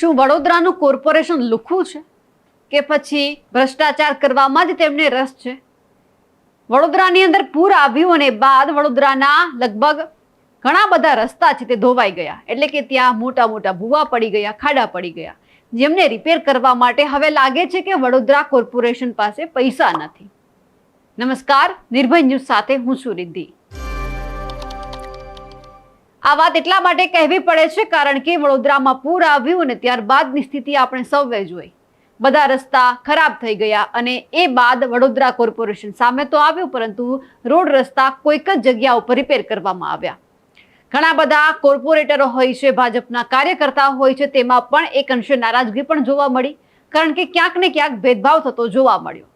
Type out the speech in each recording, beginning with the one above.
શું વડોદરાનું કોર્પોરેશન લુખું છે? કે પછી ભ્રષ્ટાચાર કરવામાં જ તેમને રસ છે? વડોદરાની અંદર પૂર આવ્યું અને બાદ વડોદરાના લગભગ ઘણા બધા રસ્તા છે તે ધોવાઈ ગયા. એટલે કે ત્યાં મોટા મોટા ભૂવા પડી ગયા, ખાડા પડી ગયા. જેમને રિપેર કરવા માટે હવે લાગે છે કે વડોદરા કોર્પોરેશન પાસે પૈસા નથી. નમસ્કાર, નિર્ભય ન્યૂઝ સાથે હું છું રિદ્ધિ. આ વાત એટલા માટે કહેવી પડે છે કારણ કે વડોદરામાં પૂર આવ્યું અને ત્યારબાદની સ્થિતિ આપણે સૌએ જોઈ. બધા રસ્તા ખરાબ થઈ ગયા અને એ બાદ વડોદરા કોર્પોરેશન સામે તો આવ્યું, પરંતુ રોડ રસ્તા કોઈક જ જગ્યા ઉપર રિપેર કરવામાં આવ્યા. ઘણા બધા કોર્પોરેટરો હોય છે, ભાજપના કાર્યકર્તા હોય છે, તેમાં પણ એક અંશે નારાજગી પણ જોવા મળી, કારણ કે ક્યાંક ને ક્યાંક ભેદભાવ થતો જોવા મળ્યો.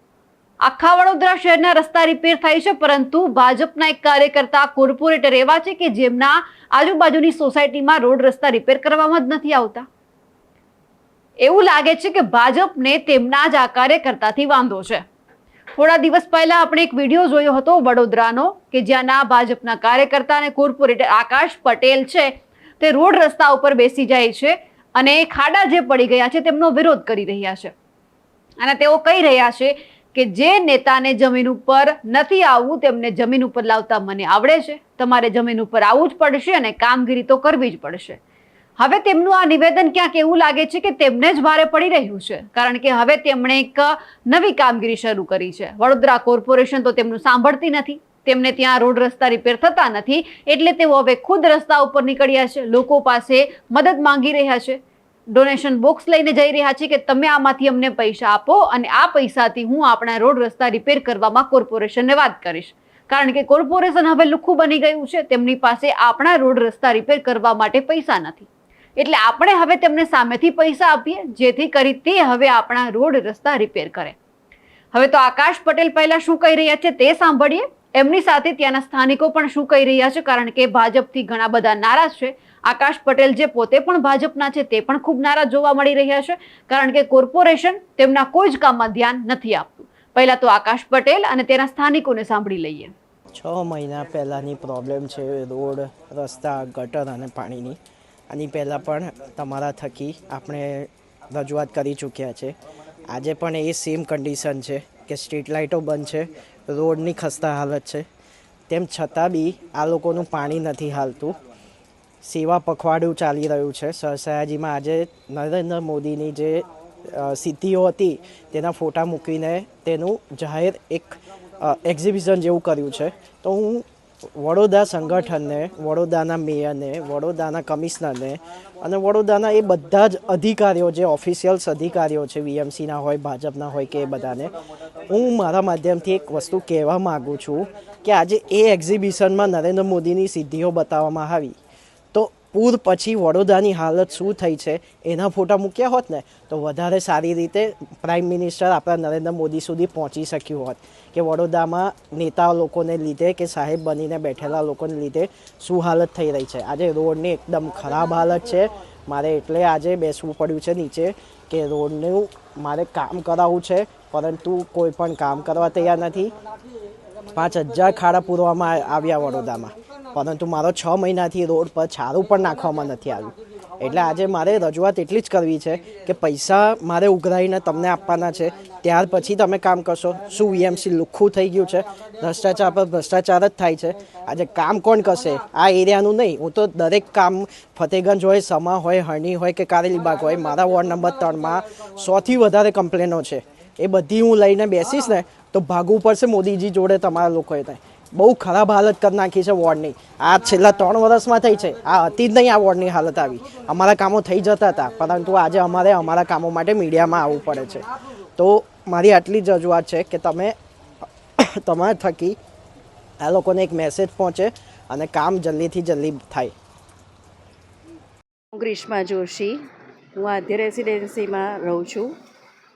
આખા વડોદરા શહેરના રસ્તા રિપેર થાય છે, પરંતુ ભાજપના એક કાર્યકર્તા કોર્પોરેટર એવા છે કે જેમના આજુબાજુની સોસાયટીમાં રોડ રસ્તા રિપેર કરવામાં જ નથી આવતા? એવું લાગે છે કે ભાજપને તેમના જ આ કાર્યકર્તાથી વાંધો છે. થોડા દિવસ પહેલા આપણે એક વીડિયો જોયો હતો વડોદરાનો કે જ્યાંના ભાજપના કાર્યકર્તા અને કોર્પોરેટર આકાશ પટેલ છે, તે રોડ રસ્તા ઉપર બેસી જાય છે અને ખાડા જે પડી ગયા છે, તેમનો વિરોધ કરી રહ્યા છે. અને તેઓ કહી રહ્યા છે કે જે નેતાને જમીન ઉપર નથી આવવું, તેમને જમીન ઉપર લાવતા મને આવડે છે. તમારે જમીન ઉપર આવવું જ પડશે અને કામગીરી તો કરવી જ પડશે. હવે તેમનું આ નિવેદન ક્યાંક એવું લાગે છે કે તેમને જ ભારે પડી રહ્યું છે. કારણ કે હવે તેમણે એક નવી કામગીરી શરૂ કરી છે. વડોદરા કોર્પોરેશન તો તેમનું સાંભળતી નથી. તેમને ત્યાં રોડ રસ્તા રિપેર થતા નથી. એટલે તેઓ હવે ખુદ રસ્તા ઉપર નીકળ્યા છે. લોકો પાસે મદદ માંગી રહ્યા છે. ડોનેશન બોક્સ લઈને જઈ રહ્યા છે કે તમે આમાંથી અમને પૈસા આપો અને આ પૈસાથી હું આપણા રોડ રસ્તા રિપેર કરવામાં કોર્પોરેશનને વાત કરીશ. કારણ કે કોર્પોરેશન હવે લુખ્ખું બની ગયું છે, તેમની પાસે આપણા રોડ રસ્તા રિપેર કરવા માટે પૈસા નથી. એટલે આપણે હવે તેમને સામેથી પૈસા આપીએ, જેથી કરી તે હવે આપણા રોડ રસ્તા રિપેર કરે. હવે તો આકાશ પટેલ પહેલા શું કહી રહ્યા છે તે સાંભળીએ. એમની સાથે ત્યાંના સ્થાનિકો પણ શું કહી રહ્યા છે? કારણ કે ભાજપથી ઘણા બધા નારાજ છે. આકાશ પટેલ જે પોતે પણ ભાજપના છે, તે પણ ખૂબ નારાજ જોવા મળી રહ્યા છે. કારણ કે કોર્પોરેશન તેમના કોઈ જ કામમાં ધ્યાન નથી આપતું. પહેલા તો આકાશ પટેલ અને તેના સ્થાનિકોને સાંભળી લઈએ. છ મહિના પહેલાંની પ્રોબ્લેમ છે રોડ, રસ્તા, ગટર અને પાણીની. આની પહેલાં પણ તમારા થકી આપણે રજૂઆત કરી ચૂક્યા છે. આજે પણ એ સેમ કન્ડિશન છે કે સ્ટ્રીટ લાઇટો બંધ છે. રોડની ખસ્તા હાલત છે. તેમ છતાં બી આ લોકોનું પાણી નથી હાલતું. સેવા પખવાડિયું ચાલી રહ્યું છે. સરસયાજીમાં આજે નરેન્દ્ર મોદીની જે સિદ્ધિઓ હતી, તેના ફોટા મૂકીને તેનું જાહેર એક એક્ઝિબિશન જેવું કર્યું છે. તો હું વડોદરા સંગઠનને, વડોદરાના મેયરને, વડોદરાના કમિશનરને અને વડોદરાના એ બધા જ અધિકારીઓ જે ઓફિશિયલ્સ અધિકારીઓ છે, વીએમસીના હોય, ભાજપના હોય કે એ બધાને, હું મારા માધ્યમથી એક વસ્તુ કહેવા માગું છું કે આજે એ એક્ઝિબિશનમાં નરેન્દ્ર મોદીની સિદ્ધિઓ બતાવવામાં આવી. પૂર પછી વડોદરાની હાલત શું થઈ છે એના ફોટા મૂક્યા હોત ને, તો વધારે સારી રીતે પ્રાઇમ મિનિસ્ટર આપણા નરેન્દ્ર મોદી સુધી પહોંચી શક્યું હોત. કે વડોદરામાં નેતા લોકોને લીધે કે સાહેબ બનીને બેઠેલા લોકોને લીધે શું હાલત થઈ રહી છે? આજે રોડની એકદમ ખરાબ હાલત છે. મારે એટલે આજે બેસવું પડ્યું છે નીચે કે રોડનું મારે કામ કરાવવું છે, પરંતુ કોઈ પણ કામ કરવા તૈયાર નથી. પાંચ હજાર ખાડા પૂરવામાં આવ્યા વડોદરામાં. પરંતુ મારો છ મહિનાથી રોડ પર છારું પણ નાખવામાં નથી આવ્યું. એટલે આજે મારે રજૂઆત એટલી જ કરવી છે કે પૈસા મારે ઉઘરાઈને તમને આપવાના છે. ત્યાર પછી તમે કામ કરશો. શું વીએમસી લુખ્ખું થઈ ગયું છે? ભ્રષ્ટાચાર પર ભ્રષ્ટાચાર જ થાય છે. આજે કામ કોણ કરશે? આ એરિયાનું નહીં. હું તો દરેક કામ ફતેગંજ હોય, સમા હોય, હરણી હોય કે કારેલીબાગ હોય, મારા વોર્ડ નંબર ત્રણમાં સોથી વધારે કમ્પ્લેનો છે. એ બધી હું લઈને બેસીશ ને, તો ભાગવું પડશે મોદીજી જોડે તમારા લોકોએ ત્યાં. બહુ ખરાબ હાલત કરી નાખી છે વોર્ડની. આ છેલ્લા ત્રણ વર્ષમાં થઈ છે. આ હતી જ નહીં આ વોર્ડની હાલત આવી. અમારા કામો થઈ જતા હતા, પરંતુ આજે અમારે અમારા કામો માટે મીડિયામાં આવવું પડે છે. તો મારી આટલી જ રજૂઆત છે કે તમે તમારા થકી આ લોકોને એક મેસેજ પહોંચે અને કામ જલ્દીથી જલ્દી થાય. હું ગ્રીષ્મા જોશી. હું આધ્ય રેસિડેન્સીમાં રહું છું.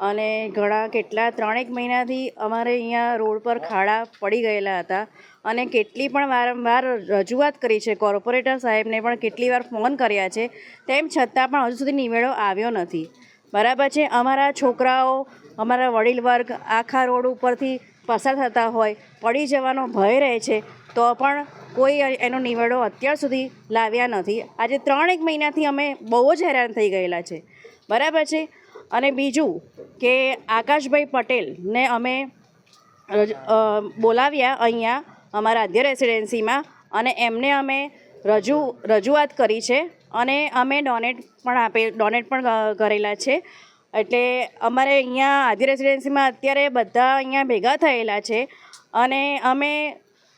અને ઘણા કેટલા ત્રણેક મહિનાથી અમારે અહીંયા રોડ પર ખાડા પડી ગયેલા હતા અને કેટલી પણ વારંવાર રજૂઆત કરી છે. કોર્પોરેટર સાહેબને પણ કેટલી વાર ફોન કર્યા છે. તેમ છતાં પણ હજુ સુધી નિવેડો આવ્યો નથી. બરાબર છે, અમારા છોકરાઓ, અમારા વડીલ વર્ગ આખા રોડ ઉપરથી પસાર થતા હોય, પડી જવાનો ભય રહે છે, તો પણ કોઈ એનો નિવેડો અત્યાર સુધી લાવ્યા નથી. આજે ત્રણેક મહિનાથી અમે બહુ જ હેરાન થઈ ગયેલા છે. બરાબર છે અને બીજું કે આકાશભાઈ પટેલને અમે બોલાવ્યા અહીંયા અમારા આદ્ય રેસિડેન્સીમાં અને એમને અમે રજૂ, રજૂઆત કરી છે અને અમે ડોનેટ પણ આપે ડોનેટ પણ કરેલા છે. એટલે અમારે અહીંયા આદિ રેસિડેન્સીમાં અત્યારે બધા અહીંયા ભેગા થયેલા છે અને અમે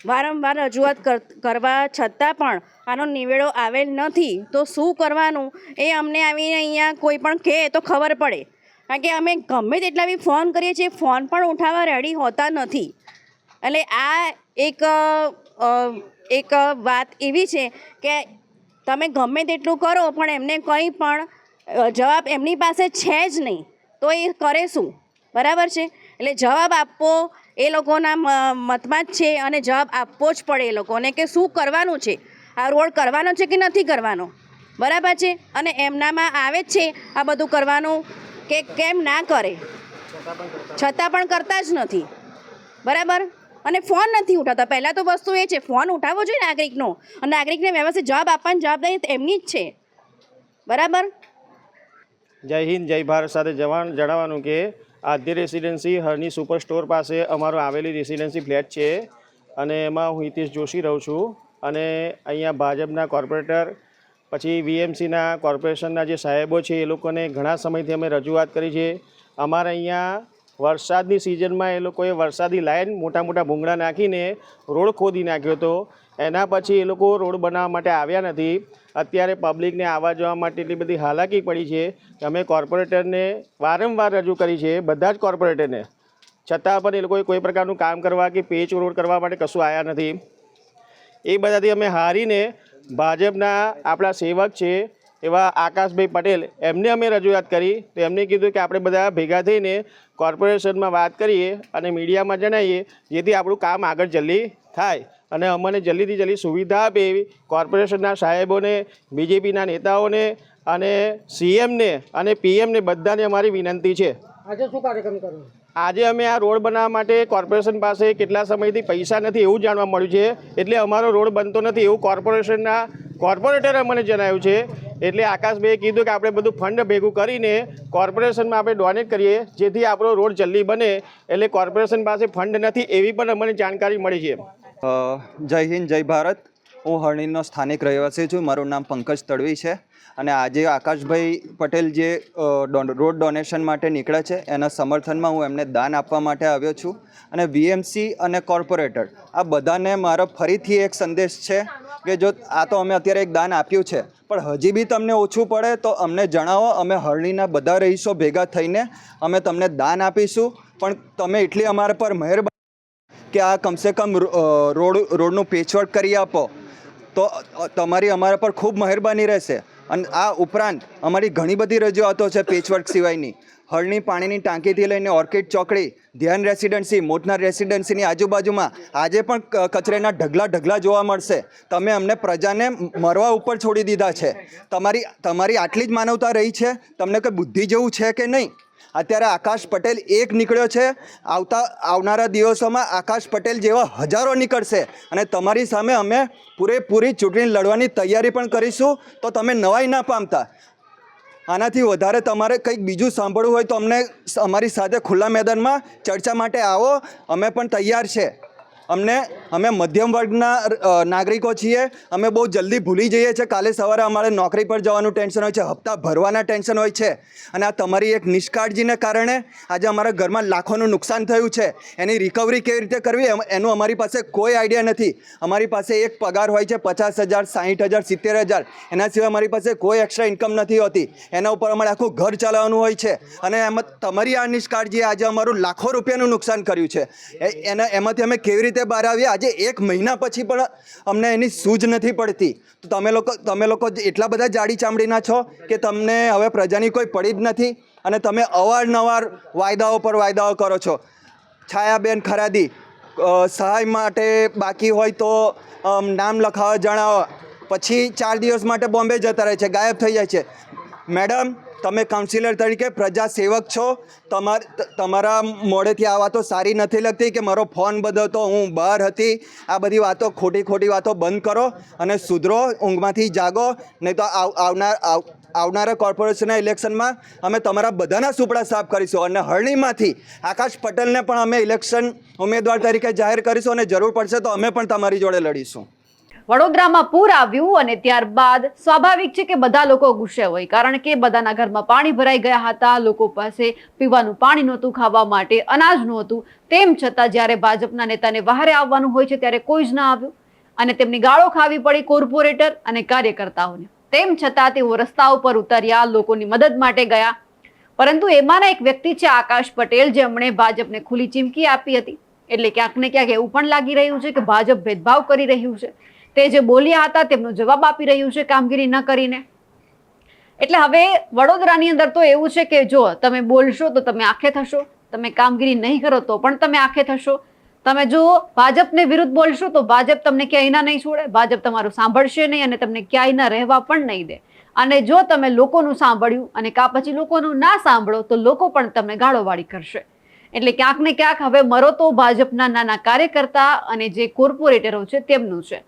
વારંવાર રજૂઆત કર, કરવા છતાં પણ આનો નિવેડો આવેલ નથી. તો શું કરવાનું? એ અમને આવીને અહીંયા કોઈ પણ કહે તો ખબર પડે. કારણ કે અમે ગમે તેટલા બી ફોન કરીએ છીએ, ફોન પણ ઉઠાવવા રેડી હોતા નથી. એટલે આ એક એક વાત એવી છે કે તમે ગમે તેટલું કરો, પણ એમને કંઈ પણ જવાબ એમની પાસે છે જ નહીં. તો એ કરે શું? બરાબર છે? એટલે જવાબ આપવો એ લોકોના મતમાં જ છે અને જવાબ આપવો જ પડે એ લોકોને કે શું કરવાનું છે? આ રોડ કરવાનો છે કે નથી કરવાનો? બરાબર છે? અને એમનામાં આવે જ છે આ બધું કરવાનું કે કેમ ના કરે? છતાં પણ કરતા જ નથી. બરાબર? અને ફોન નથી ઉઠાવતા. પહેલાં તો વસ્તુ એ છે, ફોન ઉઠાવવો જોઈએ નાગરિકનો. અને નાગરિકને વ્યવસ્થિત જવાબ આપવાની જવાબદારી એમની જ છે. બરાબર? જય હિન્દ, જય ભારત સાથે જવાન જણાવવાનું કે Aadya residency Harni super store પાસે અમારો આવેલી રેસિડેન્સી ફ્લેટ છે અને એમાં હું હિતેશ જોશી રહું છું અને અહીંયા ભાજપના કોર્પોરેટર, પછી વીએમસીના કોર્પોરેશનના જે સાહેબો છે એ લોકોને ઘણા સમયથી અમે રજૂઆત કરી છે. અમારે અહીંયા વરસાદની સિઝનમાં એ લોકોએ વરસાદી લાઈન મોટા મોટા ભૂંગળા નાખીને રોડ ખોદી નાખ્યો હતો. એના પછી એ લોકો રોડ બનાવવા માટે આવ્યા નથી. અત્યારે પબ્લિકને આવવા જવા માટે એટલી બધી હાલાકી પડી છે કે અમે કોર્પોરેટરને વારંવાર રજૂ કરી છે, બધા જ કોર્પોરેટરને છતાં પણ એ લોકોએ કોઈ પ્રકારનું કામ કરવા કે પેચ રોડ કરવા માટે કશું આવ્યા નથી. એ બધાથી અમે હારીને ભાજપના આપણા સેવક છે, એવા આકાશભાઈ પટેલ, એમને અમે રજૂઆત કરી. તો એમને કીધું કે આપણે બધા ભેગા થઈને કોર્પોરેશનમાં વાત કરીએ અને મીડિયામાં જણાવીએ, જેથી આપણું કામ આગળ જલ્દી થાય. અને અમને જલ્દીથી જલ્દી સુવિધા આપે એવી કોર્પોરેશનના સાહેબોને બીજેપીના નેતાઓને અને સીએમને અને પીએમને બધાને અમારી વિનંતી છે. આજે શું કાર્યક્રમ કરવો આજે અમે આ રોડ બનાવવા માટે કોર્પોરેશન પાસે કેટલા સમયથી પૈસા નથી એવું જાણવા મળ્યું છે. એટલે અમારો રોડ બનતો નથી એવું કોર્પોરેશનના કોર્પોરેટરે મને જણાવ્યું છે. એટલે આકાશભાઈએ કીધું કે આપણે બધું ફંડ ભેગું કરીને કોર્પોરેશનમાં આપણે ડોનેટ કરીએ જેથી આપણો રોડ જલ્દી બને. એટલે કોર્પોરેશન પાસે ફંડ નથી એવી પણ અમને જાણકારી મળી છે. જય હિન્દ, જય ભારત. હું હરણીનો સ્થાનિક રહેવાસી છું. મારું નામ પંકજ તડવી છે અને આજે આકાશભાઈ પટેલ જે રોડ ડોનેશન માટે નીકળ્યા છે, એના સમર્થનમાં હું એમને દાન આપવા માટે આવ્યો છું. અને વીએમસી અને કોર્પોરેટર, આ બધાને મારો ફરીથી એક સંદેશ છે કે જો આ તો અમે અત્યારે એક દાન આપ્યું છે, પણ હજી બી તમને ઓછું પડે તો અમને જણાવો, અમે હરણીના બધા રહીશો ભેગા થઈને અમે તમને દાન આપીશું. પણ તમે એટલી અમારા પર મહેરબાની કે આ કમસે કમ રોડ, રોડનું પેચવર્ક કરી આપો. તો તમારી અમારા પર ખૂબ મહેરબાની રહેશે. અને આ ઉપરાંત અમારી ઘણી બધી રજૂઆતો છે પેચવર્ક સિવાયની. હળની પાણીની ટાંકીથી લઈને ઓર્કિડ ચોકડી, ધ્યાન રેસિડેન્સી મોટના રેસિડેન્સીની આજુબાજુમાં આજે પણ કચરેના ઢગલા ઢગલા જોવા મળશે. તમે અમને પ્રજાને મરવા ઉપર છોડી દીધા છે. તમારી તમારી આટલી જ માનવતા રહી છે? તમને કંઈ બુદ્ધિ જેવું છે કે નહીં? અત્યારે આકાશ પટેલ એક નીકળ્યો છે. આવતા, આવનારા દિવસોમાં આકાશ પટેલ જેવા હજારો નીકળશે. અને તમારી સામે અમે પૂરેપૂરી ચૂંટણી લડવાની તૈયારી પણ કરીશું. તો તમે નવાઈ ના પામતા. આનાથી વધારે તમારે કંઈક બીજું સાંભળવું હોય તો અમને અમારી સાથે ખુલ્લા મેદાનમાં ચર્ચા માટે આવો. અમે પણ તૈયાર છે. અમને, અમે મધ્યમ વર્ગના નાગરિકો છીએ. અમે બહુ જલ્દી ભૂલી જઈએ છીએ. કાલે સવારે અમારે નોકરી પર જવાનું ટેન્શન હોય છે, હપ્તા ભરવાના ટેન્શન હોય છે. અને આ તમારી એક નિષ્કાળજીને કારણે આજે અમારા ઘરમાં લાખોનું નુકસાન થયું છે. એની રિકવરી કેવી રીતે કરવી એનું અમારી પાસે કોઈ આઈડિયા નથી. અમારી પાસે એક પગાર હોય છે પચાસ હજાર, સાહીઠ હજાર, સિત્તેર હજાર. એના સિવાય અમારી પાસે કોઈ એક્સ્ટ્રા ઇન્કમ નથી હોતી. એના ઉપર અમારે આખું ઘર ચલાવવાનું હોય છે. અને એમાં તમારી આ નિષ્કાળજીએ આજે અમારું લાખો રૂપિયાનું નુકસાન કર્યું છે. એના, એમાંથી અમે કેવી રીતે બહાર આવ્યા. આજે એક મહિના પછી પણ અમને એની સૂઝ નથી પડતી. તો તમે લોકો તમે લોકો એટલા બધા જાડી ચામડીના છો કે તમને હવે પ્રજાની કોઈ પડી જ નથી અને તમે અવારનવાર વાયદાઓ પર વાયદાઓ કરો છો. છાયાબેન ખરાદી સહાય માટે બાકી હોય તો નામ લખાવવા જણાવો. પછી ચાર દિવસ માટે બોમ્બે જતા રહે છે. ગાયબ થઈ જાય છે. મેડમ તમે કાઉન્સિલર તરીકે પ્રજા સેવક છો. તમાર તમારા મોડેથી આ વાતો સારી નથી લગતી કે મારો ફોન બદલતો, હું બહાર હતી. આ બધી વાતો, ખોટી ખોટી વાતો બંધ કરો અને સુધરો, ઊંઘમાંથી જાગો. નહીં તો આવ- આવનાર આવનારા કોર્પોરેશનના ઇલેક્શનમાં અમે તમારા બધાના સુપડા સાફ કરીશું અને હરણીમાંથી આકાશ પટેલને પણ અમે ઇલેક્શન ઉમેદવાર તરીકે જાહેર કરીશું અને જરૂર પડશે તો અમે પણ તમારી જોડે લડીશું. વડોદરામાં પૂર આવ્યું અને ત્યારબાદ સ્વાભાવિક છે કે બધા લોકો ગુસ્સે હોય, કારણ કે બધાના ઘરમાં પાણી ભરાઈ ગયા હતા. લોકો પાસે પીવાનું પાણી નહોતું, ખાવા માટે અનાજ નહોતું. તેમ છતાં જ્યારે ભાજપના નેતાને બહારે આવવાનું હોય છે, ત્યારે કોઈ જ ના આવ્યું. અને તેમની ગાળો ખાવી પડી કોર્પોરેટર અને કાર્યકર્તાઓને. તેમ છતાં તેઓ રસ્તા ઉપર ઉતર્યા, લોકોની મદદ માટે ગયા. પરંતુ એમાંના એક વ્યક્તિ છે, આકાશ પટેલ, જેમણે ભાજપને ખુલ્લી ચીમકી આપી હતી. એટલે ક્યાંક ને ક્યાંક એવું પણ લાગી રહ્યું છે કે ભાજપ ભેદભાવ કરી રહ્યું છે. તે જે બોલ્યા હતા તેમનો જવાબ આપી રહ્યું છે કામગીરી ન કરીને. એટલે હવે વડોદરાની અંદર તો એવું છે કે જો તમે બોલશો તો તમે આંખે થશો. તમે કામગીરી નહીં કરો તો પણ તમે આંખે થશો. તમે જો ભાજપને વિરુદ્ધ બોલશો તો ભાજપ તમને ક્યાંય ના નહીં છોડે. ભાજપ તમારું સાંભળશે નહીં અને તમને ક્યાંય ના રહેવા પણ નહીં દે. અને જો તમે લોકોનું સાંભળ્યું અને કા પછી લોકોનું ના સાંભળો તો લોકો પણ તમને ગાળોવાળી કરશે. એટલે ક્યાંક ને ક્યાંક હવે મરો તો ભાજપના નાના કાર્યકર્તા અને જે કોર્પોરેટરો છે તેમનું છે.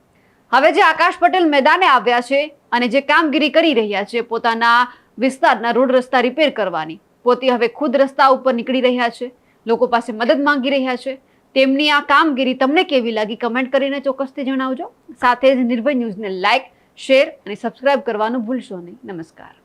હવે જે આકાશ પટેલ મેદાને આવ્યા છે અને જે કામગીરી કરી રહ્યા છે, પોતાના વિસ્તારના રોડ રસ્તા રિપેર કરવાની, પોતે હવે ખુદ રસ્તા ઉપર નીકળી રહ્યા છે, લોકો પાસે મદદ માંગી રહ્યા છે. તેમની આ કામગીરી તમને કેવી લાગી કમેન્ટ કરીને ચોક્કસથી જણાવજો. સાથે જ નિર્ભય ન્યૂઝને લાઇક શેર અને સબસ્ક્રાઇબ કરવાનું ભૂલશો નહીં. નમસ્કાર.